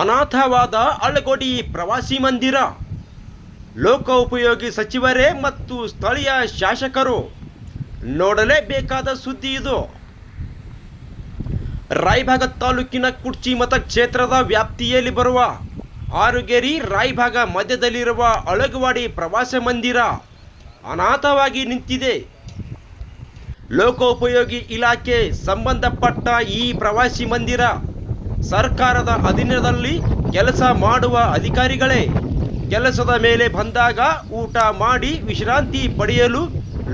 ಅನಾಥವಾದ ಅಳಗೋಡಿ ಪ್ರವಾಸಿ ಮಂದಿರ. ಲೋಕೋಪಯೋಗಿ ಸಚಿವರೇ ಮತ್ತು ಸ್ಥಳೀಯ ಶಾಸಕರು ನೋಡಲೇಬೇಕಾದ ಸುದ್ದಿ ಇದು. ರಾಯಭಾಗ ತಾಲೂಕಿನ ಕುಡ್ಚಿ ಮತಕ್ಷೇತ್ರದ ವ್ಯಾಪ್ತಿಯಲ್ಲಿ ಬರುವ ಆರುಗೇರಿ ರಾಯಭಾಗ ಮಧ್ಯದಲ್ಲಿರುವ ಅಳಗವಾಡಿ ಪ್ರವಾಸ ಮಂದಿರ ಅನಾಥವಾಗಿ ನಿಂತಿದೆ. ಲೋಕೋಪಯೋಗಿ ಇಲಾಖೆ ಸಂಬಂಧಪಟ್ಟ ಈ ಪ್ರವಾಸಿ ಮಂದಿರ ಸರ್ಕಾರದ ಅಧೀನದಲ್ಲಿ ಕೆಲಸ ಮಾಡುವ ಅಧಿಕಾರಿಗಳೇ. ಕೆಲಸದ ಮೇಲೆ ಬಂದಾಗ ಊಟ ಮಾಡಿ ವಿಶ್ರಾಂತಿ ಪಡೆಯಲು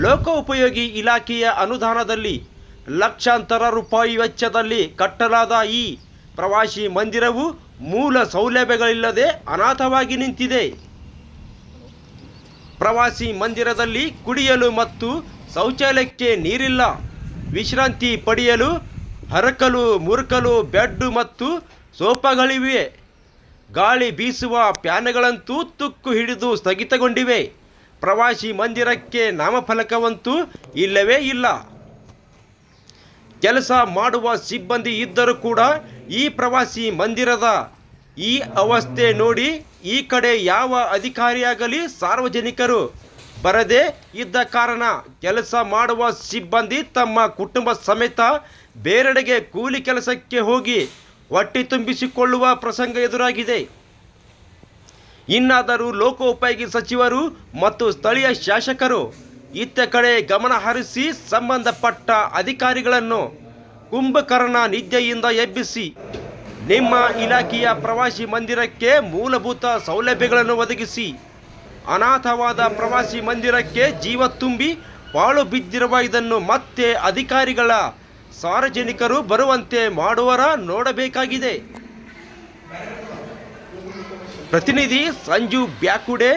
ಲೋಕೋಪಯೋಗಿ ಇಲಾಖೆಯ ಅನುದಾನದಲ್ಲಿ ಲಕ್ಷಾಂತರ ರೂಪಾಯಿ ವೆಚ್ಚದಲ್ಲಿ ಕಟ್ಟಲಾದ ಈ ಪ್ರವಾಸಿ ಮಂದಿರವು ಮೂಲ ಸೌಲಭ್ಯಗಳಿಲ್ಲದೆ ಅನಾಥವಾಗಿ ನಿಂತಿದೆ. ಪ್ರವಾಸಿ ಮಂದಿರದಲ್ಲಿ ಕುಡಿಯಲು ಮತ್ತು ಶೌಚಾಲಯಕ್ಕೆ ನೀರಿಲ್ಲ. ವಿಶ್ರಾಂತಿ ಪಡೆಯಲು ಹರಕಲು, ಮುರುಕಲು ಬೆಡ್ ಮತ್ತು ಸೋಫಾಗಳಿವೆ ಗಾಳಿ ಬೀಸುವ ಪ್ಯಾನ್ಗಳಂತೂ ತುಕ್ಕು ಹಿಡಿದು ಸ್ಥಗಿತಗೊಂಡಿವೆ. ಪ್ರವಾಸಿ ಮಂದಿರಕ್ಕೆ ನಾಮಫಲಕವಂತೂ ಇಲ್ಲವೇ ಇಲ್ಲ. ಕೆಲಸ ಮಾಡುವ ಸಿಬ್ಬಂದಿ ಇದ್ದರೂ ಕೂಡ ಈ ಪ್ರವಾಸಿ ಮಂದಿರದ ಈ ಅವಸ್ಥೆ ನೋಡಿ ಈ ಕಡೆ ಯಾವ ಅಧಿಕಾರಿಯಾಗಲಿ ಸಾರ್ವಜನಿಕರು ಬರದೇ ಇದ್ದ ಕಾರಣ ಕೆಲಸ ಮಾಡುವ ಸಿಬ್ಬಂದಿ ತಮ್ಮ ಕುಟುಂಬ ಸಮೇತ ಬೇರೆಡೆಗೆ ಕೂಲಿ ಕೆಲಸಕ್ಕೆ ಹೋಗಿ ಹೊಟ್ಟೆ ತುಂಬಿಸಿಕೊಳ್ಳುವ ಪ್ರಸಂಗ ಎದುರಾಗಿದೆ. ಇನ್ನಾದರೂ ಲೋಕೋಪಯೋಗಿ ಸಚಿವರು ಮತ್ತು ಸ್ಥಳೀಯ ಶಾಸಕರು ಇತ್ತ ಕಡೆ ಗಮನ ಹರಿಸಿ ಸಂಬಂಧಪಟ್ಟ ಅಧಿಕಾರಿಗಳನ್ನು ಕುಂಭಕರ್ಣ ನಿದ್ದೆಯಿಂದ ಎಬ್ಬಿಸಿ ನಿಮ್ಮ ಇಲಾಖೆಯ ಪ್ರವಾಸಿ ಮಂದಿರಕ್ಕೆ ಮೂಲಭೂತ ಸೌಲಭ್ಯಗಳನ್ನು ಒದಗಿಸಿ. ಅನಾಥವಾದ ಪ್ರವಾಸಿ ಮಂದಿರಕ್ಕೆ ಜೀವ ತುಂಬಿ ಪಾಳು ಬಿದ್ದಿರುವ ಇದನ್ನು ಮತ್ತೆ ಅಧಿಕಾರಿಗಳ ಸಾರ್ವಜನಿಕರು ಬರುವಂತೆ ಮಾಡುವರ ನೋಡಬೇಕಾಗಿದೆ. ಪ್ರತಿನಿಧಿ Sanju Bakude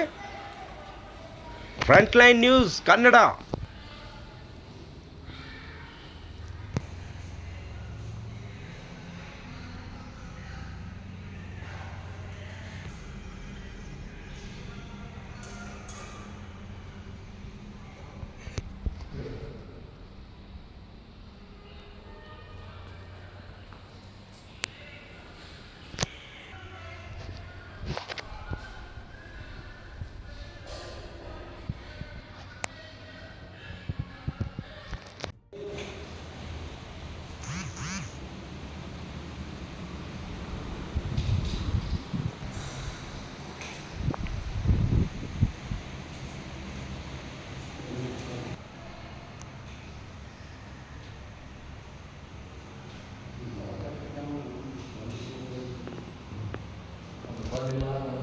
Frontline News Kannada Bismillahirrahmanirrahim.